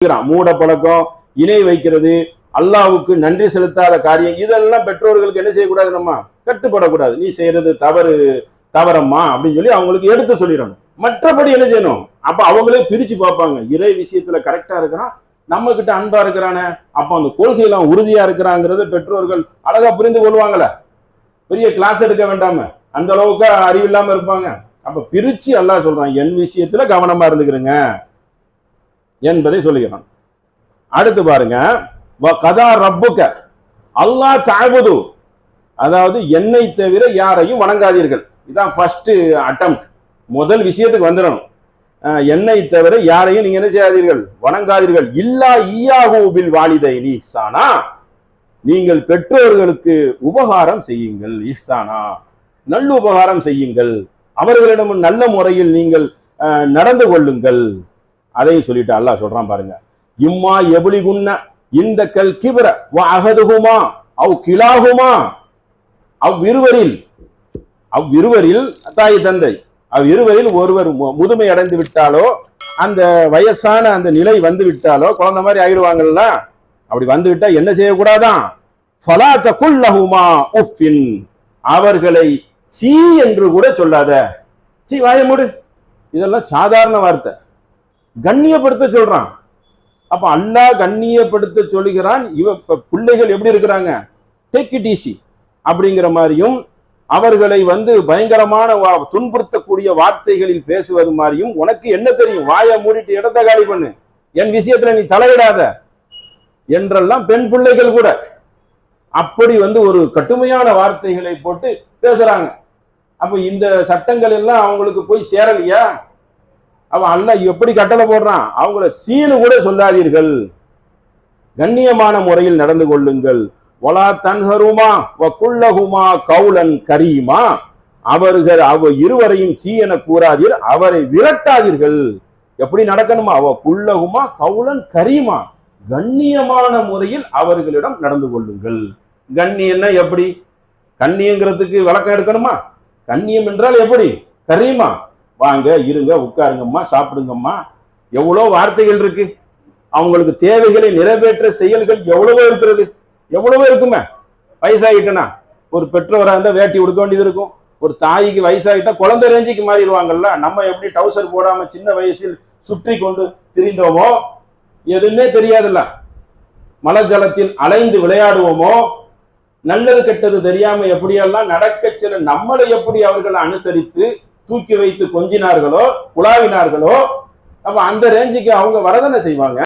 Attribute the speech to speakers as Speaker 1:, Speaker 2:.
Speaker 1: இருக்கிறான். மூட பழக்கம் இணை வைக்கிறது அல்லாவுக்கு நன்றி செலுத்தாத காரியம் இதெல்லாம் பெற்றோர்களுக்கு என்ன செய்யக்கூடாது நம்ம? கட்டுப்படக்கூடாது. நீ செய்யறது தவறு தவறம்மா அப்படின்னு சொல்லி அவங்களுக்கு எடுத்து சொல்லிடணும். மற்றபடி என்ன செய்யணும்? அப்ப அவங்களே பிரிச்சு பார்ப்பாங்க. இறை விஷயத்துல கரெக்டா இருக்கிறான் நம்ம கிட்ட அன்பா இருக்கிறானே? அப்ப அந்த கொள்கையெல்லாம் உறுதியா இருக்கிறாங்கிறத பெற்றோர்கள் அழகா புரிந்து கொள்வாங்கல்ல பெரிய கிளாஸ் எடுக்க வேண்டாம. அந்த அளவுக்கு அறிவில்லாம இருப்பாங்க. அப்ப பிரிச்சு அல்லாஹ் சொல்றான் என் விஷயத்துல கவனமா இருந்துக்கிறேங்க. என்பதை சொல்லுகிறான். அடுத்து பாருங்க வ கதா ரப்புக்க அல்லாஹ் தாபுது அதாவது என்னை தவிர யாரையும் வணங்காதீர்கள். இதான் ஃபர்ஸ்ட் அட்டம் முதல் விஷயத்துக்கு வந்துடணும். என்னை தவிர யாரையும் நீங்க என்ன செய்யாதீர்கள்? வணங்காதீர்கள். இல்லா ஈயாகூபில் வாலிதை நீ இஹ்சானா. நீங்கள் பெற்றோர்களுக்கு உபகாரம் செய்யுங்கள் இஹ்சானா. நல்ல உபகாரம் செய்யுங்கள். அவர்களிடம் நல்ல முறையில் நீங்கள் அஹ், நடந்து கொள்ளுங்கள். அதையும் சொல்லிட்டு அல்லாஹ் சொல்றான் பாருங்க. இம்மா எபுலி குன்ன இந்த கல் கிபர அகதுகுமா அவ் கிலாகுமா அவ்விருவரில் அவ்விருவரில் தாய் தந்தை அவ்விருவரில் ஒருவர் மு- முதுமை அடைந்து விட்டாலோ அந்த வயசான அந்த நிலை வந்து விட்டாலோ குழந்தை மாதிரி ஆயிடுவாங்கல்ல அப்படி வந்து விட்டா என்ன செய்யக்கூடாதான்? ஃபலா தகுல்லஹுமா உஃபின் அவர்களை சீ என்று கூட சொல்லாத. சீ வாய மூடு. இதெல்லாம் சாதாரண வார்த்தை. கண்ணியப்படுத்த சொல்றான். அப்ப அல்லாஹ் கண்ணியப்படுத்த சொல்லுகிறான் இவ பிள்ளைகள் எப்படி இருக்கிறாங்க? டேக் இட் ஈஸி அப்படிங்கிற மாதிரியும் அவர்களை வந்து பயங்கரமான வா- துன்புறுத்தக்கூடிய வார்த்தைகளில் பேசுவது மாதிரியும் உனக்கு என்ன தெரியும்? வாயை மூடிட்டு இடத்த காலி பண்ணு. என் விஷயத்துல நீ தலையிடாத. என்றெல்லாம் பெண் பிள்ளைகள் கூட அப்படி வந்து ஒரு கடுமையான வார்த்தைகளை போட்டு பேசுறாங்க. அப்ப இந்த சட்டங்கள் எல்லாம் அவங்களுக்கு போய் சேரலையா? அவன் அல்லாஹ் எப்படி கட்டளை போடுறான்? அவங்கள சீனு கூட சொல்லாதீர்கள். கண்ணியமான முறையில் நடந்து கொள்ளுங்கள். ஒலா தன்ஹருமா வ கவுலன் கரீமா. அவர்கள் அவ இருவரையும் சீ என கூறாதீர் அவரை விரட்டாதீர்கள். எப்படி நடக்கணுமா? அவ குல்லகுமா கவுலன் கரீமா. கண்ணியமான முறையில் அவர்களிடம் நடந்து கொள்ளுங்கள். கண்ணியம்னா எப்படி? கண்ணியங்கிறதுக்கு விளக்கம் எடுக்கணுமா? கண்ணியம் என்றால் எப்படி? கரீமா. வாங்க இருங்க உட்காருங்கம்மா சாப்பிடுங்கம்மா. எவ்வளோ வார்த்தைகள் இருக்கு. அவங்களுக்கு தேவைகளை நிறைவேற்ற செயல்கள் எவ்வளவோ இருக்கிறது. எவ்வளவோ இருக்குமே. வயசாகிட்டனா ஒரு பெற்றோராக இருந்தால் வேட்டி கொடுக்க வேண்டியது இருக்கும். ஒரு தாய்க்கு வயசாகிட்டா குழந்தை ரேஞ்சுக்கு மாறிடுவாங்கல்ல நம்ம எப்படி டவுசர் போடாமல் சின்ன வயசில் சுற்றி கொண்டு திரிந்தோமோ? எதுவுமே தெரியாதுல்ல. மலஜலத்தில் அலைந்து விளையாடுவோமோ? நல்லது கெட்டது தெரியாம எப்படியெல்லாம் நடக்க சில நம்மளை எப்படி அவர்கள் அனுசரித்து தூக்கி வைத்து கொஞ்சினார்களோ உலாவினார்களோ அப்ப அந்த ரேஞ்சுக்கு அவங்க வரதானே செய்வாங்க?